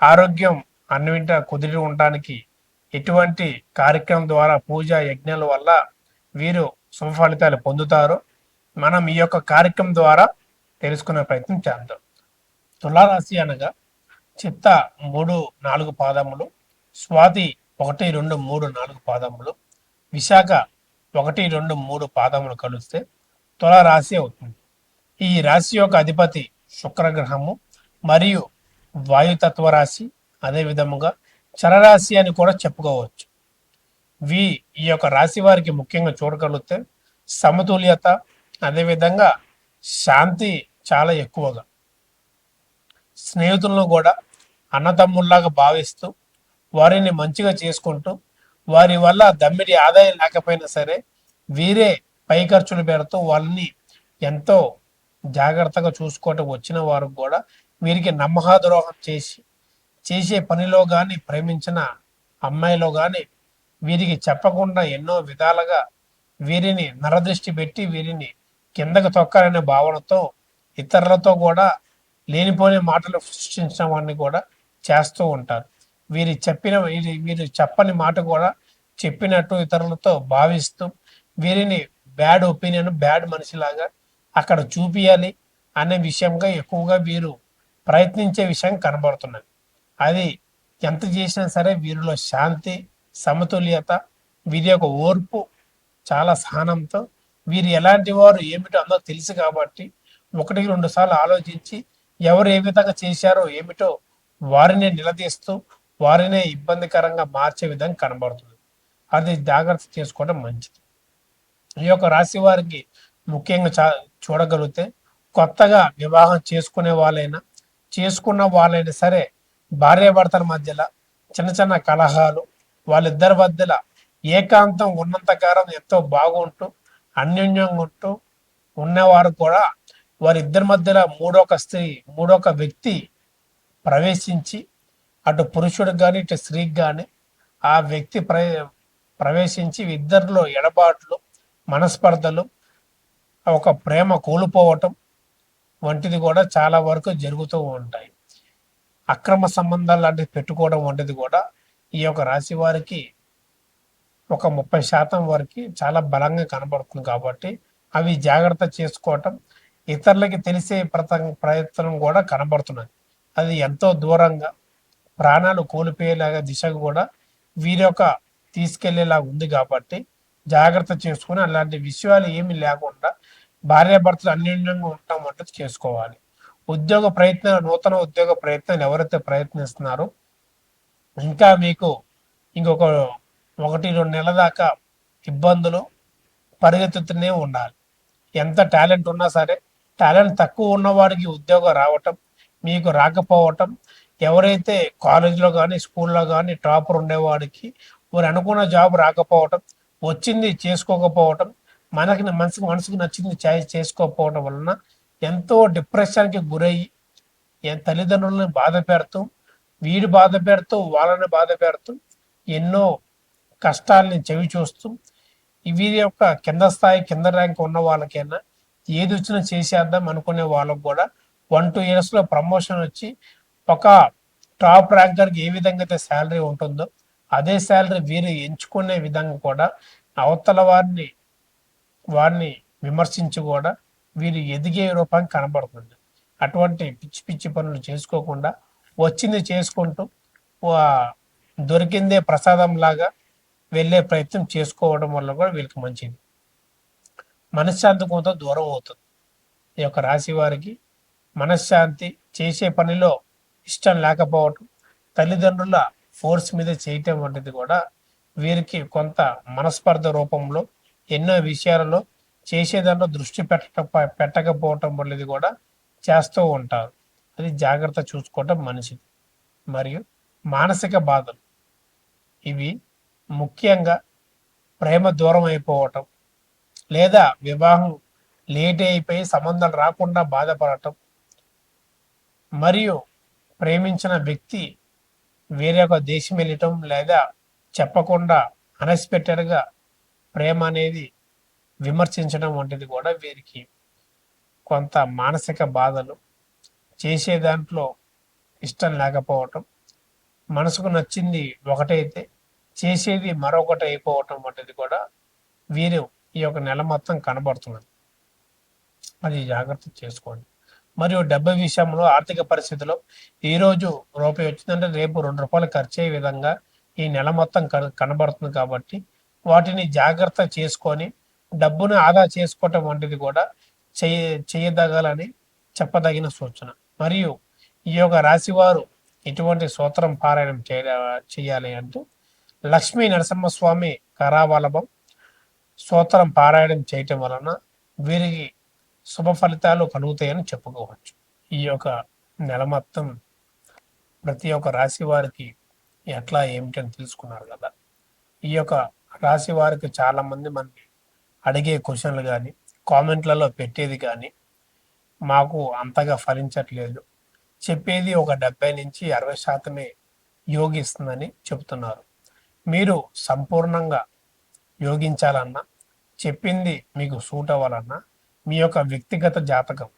ఆరోగ్యం అన్నింట కుదిరి ఉండటానికి ఎటువంటి కార్యక్రమం ద్వారా పూజ యజ్ఞాల వల్ల వీరు శుభ ఫలితాలు మనం ఈ యొక్క కార్యక్రమం ద్వారా తెలుసుకునే ప్రయత్నం చేద్దాం. తులారాశి అనగా చిత్త మూడు నాలుగు పాదములు స్వాతి ఒకటి రెండు మూడు నాలుగు పాదములు విశాఖ ఒకటి రెండు మూడు పాదములు కలిస్తే తులారాశి అవుతుంది. ఈ రాశి యొక్క అధిపతి శుక్రగ్రహము మరియు వాయుతత్వ రాశి అదే విధముగా చరరాశి అని కూడా చెప్పుకోవచ్చు. వి ఈ యొక్క రాశి వారికి ముఖ్యంగా చూడగలిగితే సమతుల్యత అదేవిధంగా శాంతి చాలా ఎక్కువగా. స్నేహితులను కూడా అన్నతమ్ముల్లాగా భావిస్తూ వారిని మంచిగా చేసుకుంటూ వారి వల్ల దమ్మిడి ఆదాయం లేకపోయినా సరే వీరే పై ఖర్చులు పెడుతూ వాళ్ళని ఎంతో జాగ్రత్తగా చూసుకోవటం వచ్చిన వారు కూడా వీరికి నమ్మహాద్రోహం చేసి చేసే పనిలో కానీ ప్రేమించిన అమ్మాయిలో కానీ వీరికి చెప్పకుండా ఎన్నో విధాలుగా వీరిని నరదృష్టి పెట్టి వీరిని కిందకు తొక్కాలనే భావనతో ఇతరులతో కూడా లేనిపోని మాటలు సృష్టించిన వాడిని కూడా చేస్తూ ఉంటారు. వీరి చెప్పిన వీరి వీరు చెప్పని మాట కూడా చెప్పినట్టు ఇతరులతో భావిస్తూ వీరిని బ్యాడ్ ఒపీనియన్ బ్యాడ్ మనిషిలాగా అక్కడ చూపియాలి అనే విషయంగా ఎక్కువగా వీరు ప్రయత్నించే విషయం కనబడుతున్నది. అది ఎంత చేసినా సరే వీరిలో శాంతి సమతుల్యత వీరి యొక్క ఓర్పు చాలా సహనంతో వీరు ఎలాంటి వారు ఏమిటో అందరూ తెలుసు కాబట్టి ఒకటికి రెండు సార్లు ఆలోచించి ఎవరు ఏ విధంగా చేశారో ఏమిటో వారినే నిలదీస్తూ వారినే ఇబ్బందికరంగా మార్చే విధంగా కనబడుతుంది. అది జాగ్రత్త చేసుకోవడం మంచిది. ఈ యొక్క రాశి వారికి ముఖ్యంగా చా చూడగలిగితే కొత్తగా వివాహం చేసుకునే వాళ్ళైనా చేసుకున్న వాళ్ళైనా సరే భార్యాభర్తల మధ్యలో చిన్న చిన్న కలహాలు వాళ్ళిద్దరి మధ్యలో ఏకాంతం ఉన్నంతకాలం ఎంతో బాగుంటూ అన్యోన్యంగా ఉంటూ ఉన్నవారు కూడా వారిద్దరి మధ్యలో మూడొక స్త్రీ మూడొక వ్యక్తి ప్రవేశించి అటు పురుషుడికి కానీ ఇటు స్త్రీకి కానీ ఆ వ్యక్తి ప్ర ప్రవేశించి ఇద్దరిలో ఎడబాట్లు మనస్పర్ధలు ఒక ప్రేమ కోల్పోవటం వంటిది కూడా చాలా వరకు జరుగుతూ ఉంటాయి. అక్రమ సంబంధాలు లాంటివి పెట్టుకోవడం వంటిది కూడా ఈ యొక్క రాశి వారికి ఒక ముప్పై శాతం వరకు చాలా బలంగా కనబడుతుంది కాబట్టి అవి జాగ్రత్త చేసుకోవటం ఇతరులకి తెలిసే ప్రత ప్రయత్నం కూడా కనబడుతున్నది. అది ఎంతో దూరంగా ప్రాణాలు కోల్పోయేలాగా దిశకు కూడా వీరి యొక్క తీసుకెళ్ళేలాగా ఉంది కాబట్టి జాగ్రత్త చేసుకుని అలాంటి విషయాలు ఏమి లేకుండా భార్యాభర్తలు అన్యోన్యంగా ఉంటాం అంటే చేసుకోవాలి. ఉద్యోగ ప్రయత్న నూతన ఉద్యోగ ప్రయత్నాలు ఎవరైతే ప్రయత్నిస్తున్నారో ఇంకా మీకు ఇంకొక ఒకటి రెండు నెలల దాకా ఇబ్బందులు పరిగెత్తుతూనే ఉండాలి. ఎంత టాలెంట్ ఉన్నా సరే టాలెంట్ తక్కువ ఉన్నవాడికి ఉద్యోగం రావటం మీకు రాకపోవటం ఎవరైతే కాలేజీలో కానీ స్కూల్లో కానీ టాపర్ ఉండేవాడికి వారు అనుకున్న జాబ్ రాకపోవటం వచ్చింది చేసుకోకపోవటం మనకి మనసుకు మనసుకు నచ్చింది ఛాయిస్ చేసుకోకపోవడం వలన ఎంతో డిప్రెషన్కి గురయ్యి తల్లిదండ్రులను బాధ పెడుతూ వీడు బాధ పెడుతూ వాళ్ళని బాధ పెడుతూ ఎన్నో కష్టాలని చవి చూస్తూ వీరి యొక్క కింద స్థాయి కింద ర్యాంక్ ఉన్న వాళ్ళకైనా ఏది వచ్చినా చేసేద్దాం అనుకునే వాళ్ళకు కూడా వన్ టూ ఇయర్స్లో ప్రమోషన్ వచ్చి ఒక టాప్ ర్యాంకర్కి ఏ విధంగా అయితే శాలరీ ఉంటుందో అదే శాలరీ వీరు ఎంచుకునే విధంగా కూడా అవతల వారిని వారిని విమర్శించి కూడా వీరు ఎదిగే రూపం కనబడుతుంది. అటువంటి పిచ్చి పిచ్చి పనులు చేసుకోకుండా వచ్చింది చేసుకుంటూ దొరికిందే ప్రసాదం లాగా వెళ్ళే ప్రయత్నం చేసుకోవడం వల్ల కూడా వీళ్ళకి మంచిది. మనశ్శాంతి కొంత దూరం అవుతుంది. ఈ యొక్క రాశి వారికి మనశ్శాంతి చేసే పనిలో ఇష్టం లేకపోవటం తల్లిదండ్రుల ఫోర్స్ మీద చేయటం వంటిది కూడా వీరికి కొంత మనస్పర్ధ రూపంలో ఎన్నో విషయాలలో చేసేదాంట్లో దృష్టి పెట్ట పెట్టకపోవటం వల్లది కూడా చేస్తూ ఉంటారు. అది జాగ్రత్త చూసుకోవటం మనిషిది మరియు మానసిక బాధలు. ఇవి ముఖ్యంగా ప్రేమ దూరం అయిపోవటం లేదా వివాహం లేట్ అయిపోయి సంబంధాలు రాకుండా బాధపడటం. మరియు ప్రేమించిన వ్యక్తి వేరే ఒక దేశం వెళ్ళటం లేదా చెప్పకుండా అన్ఎక్స్పెక్టెడ్గా ప్రేమ అనేది విమర్శించడం వంటిది కూడా వీరికి కొంత మానసిక బాధలు చేసే దాంట్లో ఇష్టం లేకపోవటం మనసుకు నచ్చింది ఒకటైతే చేసేది మరొకటి అయిపోవటం వంటిది కూడా వీరు ఈ యొక్క నెల మొత్తం కనబడుతున్నది. అది జాగ్రత్త చేసుకోండి. మరియు డబ్బు విషయంలో ఆర్థిక పరిస్థితిలో ఈ రోజు రూపాయి వచ్చిందంటే రేపు రెండు రూపాయలు ఖర్చు అయ్యే విధంగా ఈ నెల మొత్తం కనబడుతుంది కాబట్టి వాటిని జాగ్రత్త చేసుకొని డబ్బును ఆదా చేసుకోవటం వంటిది కూడా చేయ చేయదగాలని చెప్పదగిన సూచన. మరియు ఈ యొక్క రాశి వారు ఇటువంటి సూత్రం పారాయణం చేయ చేయాలి అంటూ లక్ష్మీ నరసింహస్వామి కరావలభం సూత్రం పారాయణం చేయటం వలన వీరికి శుభ ఫలితాలు కలుగుతాయని చెప్పుకోవచ్చు. ఈ యొక్క నెల మొత్తం ప్రతి ఒక్క రాశి వారికి ఎట్లా ఏమిటని తెలుసుకున్నారు కదా. ఈ యొక్క రాశి వారికి చాలా మంది మనకి అడిగే క్వశ్చన్లు కానీ కామెంట్లలో పెట్టేది కానీ మాకు అంతగా ఫలించట్లేదు. చెప్పేది ఒక డెబ్బై నుంచి అరవై శాతమే యోగిస్తుందని చెబుతున్నారు మీరు సంపూర్ణంగా యోగించాలన్నా చెప్పింది మీకు సూట్ అవ్వాలన్నా మీ యొక్క వ్యక్తిగత జాతకం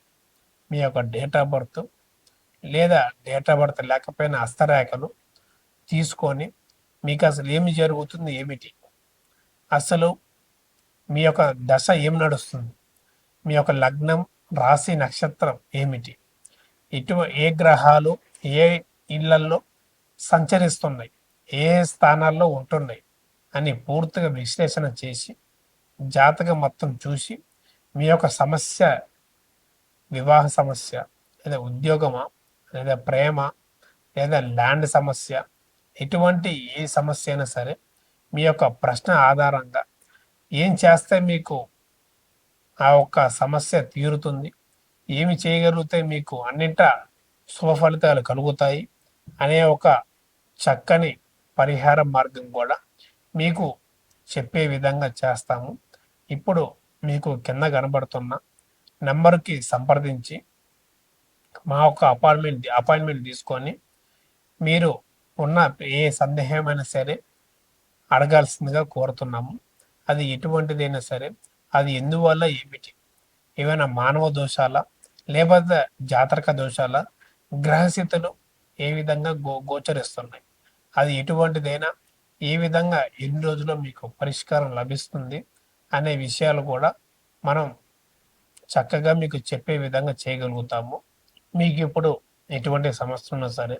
మీ యొక్క date of birth date of of birth లేకపోయినా హస్తరేఖలు తీసుకొని మీకు అసలు ఏమి జరుగుతుంది ఏమిటి? అసలు మీ యొక్క దశ ఏం నడుస్తుంది? మీ యొక్క లగ్నం రాశి నక్షత్రం ఏమిటి? ఇటు ఏ గ్రహాలు ఏ ఇళ్ళల్లో సంచరిస్తున్నాయి? ఏ స్థానాల్లో ఉంటున్నాయి? అని పూర్తిగా విశ్లేషణ చేసి జాతకం మొత్తం చూసి మీ యొక్క సమస్య వివాహ సమస్య లేదా ఉద్యోగమా లేదా ప్రేమ లేదా ల్యాండ్ సమస్య ఎటువంటి ఏ సమస్య అయినా సరే మీ యొక్క ప్రశ్న ఆధారంగా ఏం చేస్తే మీకు ఆ ఒక్క సమస్య తీరుతుంది? ఏమి చేయగలిగితే మీకు అన్నింట శుభ ఫలితాలు కలుగుతాయి? అనే ఒక చక్కని పరిహార మార్గం కూడా మీకు చెప్పే విధంగా చేస్తాము. ఇప్పుడు మీకు కింద కనబడుతున్న నెంబర్కి సంప్రదించి మా యొక్క అపాయింట్మెంట్ అపాయింట్మెంట్ తీసుకొని మీరు ఉన్న ఏ సందేహమైనా సరే అడగాల్సిందిగా కోరుతున్నాము. అది ఎటువంటిదైనా సరే అది ఎందువల్ల ఏమిటి? ఏమైనా మానవ దోషాల? లేకపోతే జాతరక దోషాల? గ్రహస్థితులు ఏ విధంగా గో గోచరిస్తున్నాయి? అది ఎటువంటిదైనా ఏ విధంగా ఎన్ని రోజుల్లో మీకు పరిష్కారం లభిస్తుంది? అనే విషయాలు కూడా మనం చక్కగా మీకు చెప్పే విధంగా చేయగలుగుతాము. మీకు ఇప్పుడు ఎటువంటి సమస్య ఉన్నా సరే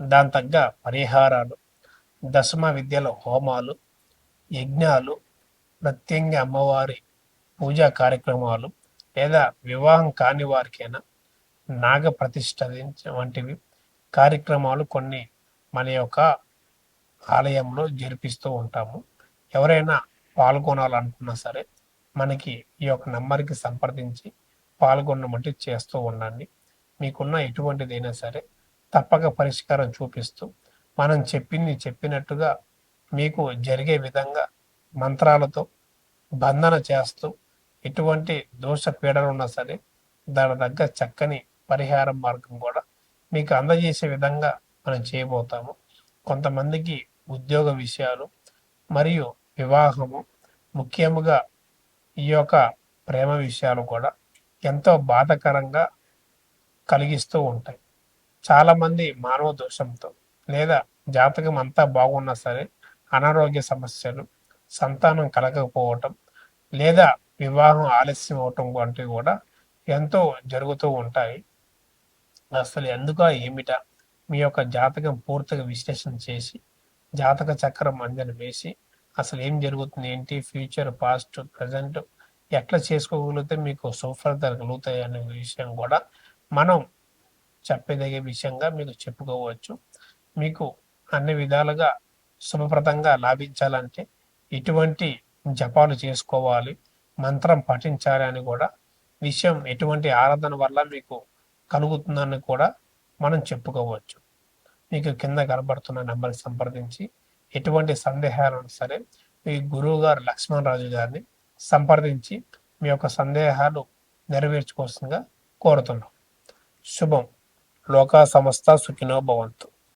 దాని తగ్గ పరిహారాలు దశమ విద్యల హోమాలు యజ్ఞాలు ప్రత్యంగ అమ్మవారి పూజా కార్యక్రమాలు లేదా వివాహం కాని వారికైనా నాగ ప్రతిష్ట వంటివి కార్యక్రమాలు కొన్ని మన యొక్క ఆలయంలో జరిపిస్తూ ఉంటాము. ఎవరైనా పాల్గొనాలనుకున్నా సరే మనకి ఈ యొక్క నెంబర్కి సంప్రదించి పాల్గొనమంటే చేస్తూ ఉండండి. మీకున్న ఎటువంటిదైనా సరే తప్పక పరిష్కారం చూపిస్తూ మనం చెప్పింది చెప్పినట్టుగా మీకు జరిగే విధంగా మంత్రాలతో బంధన చేస్తూ ఎటువంటి దోష పీడలు ఉన్నా సరే దాని తగ్గ చక్కని పరిహార మార్గం కూడా మీకు అందజేసే విధంగా మనం చేయబోతాము. కొంతమందికి ఉద్యోగ విషయాలు మరియు వివాహము ముఖ్యముగా ఈ యొక్క ప్రేమ విషయాలు కూడా ఎంతో బాధకరంగా కలిగిస్తూ ఉంటాయి. చాలామంది మానవ దోషంతో లేదా జాతకం అంతా బాగున్నా సరే అనారోగ్య సమస్యలు సంతానం కలగకపోవటం లేదా వివాహం ఆలస్యం అవటం వంటివి కూడా ఎంతో జరుగుతూ ఉంటాయి. అసలు ఎందుక ఏమిటా? మీ యొక్క జాతకం పూర్తిగా విశ్లేషణ చేసి జాతక చక్రం అంజని వేసి అసలు ఏం జరుగుతుంది ఏంటి? ఫ్యూచర్ పాస్ట్ ప్రజెంట్ ఎట్లా చేసుకోగలిగితే మీకు సుఫలితాలు కలుగుతాయి అనే విషయం కూడా మనం చెప్పదగే విషయంగా మీకు చెప్పుకోవచ్చు. మీకు అన్ని విధాలుగా శుభప్రదంగా లాభించాలంటే ఎటువంటి జపాలు చేసుకోవాలి మంత్రం పఠించాలి అని కూడా విషయం ఎటువంటి ఆరాధన వల్ల మీకు కలుగుతుందని కూడా మనం చెప్పుకోవచ్చు. మీకు కింద కనబడుతున్న నెంబర్కి సంప్రదించి ఎటువంటి సందేహాలను సరే మీ గురువు గారు లక్ష్మణ్ రాజు గారిని సంప్రదించి మీ యొక్క సందేహాలు నెరవేర్చుకోవాల్సిందిగా కోరుతున్నాం. శుభం. లోకా సంస్థ సుఖినో భవంతు.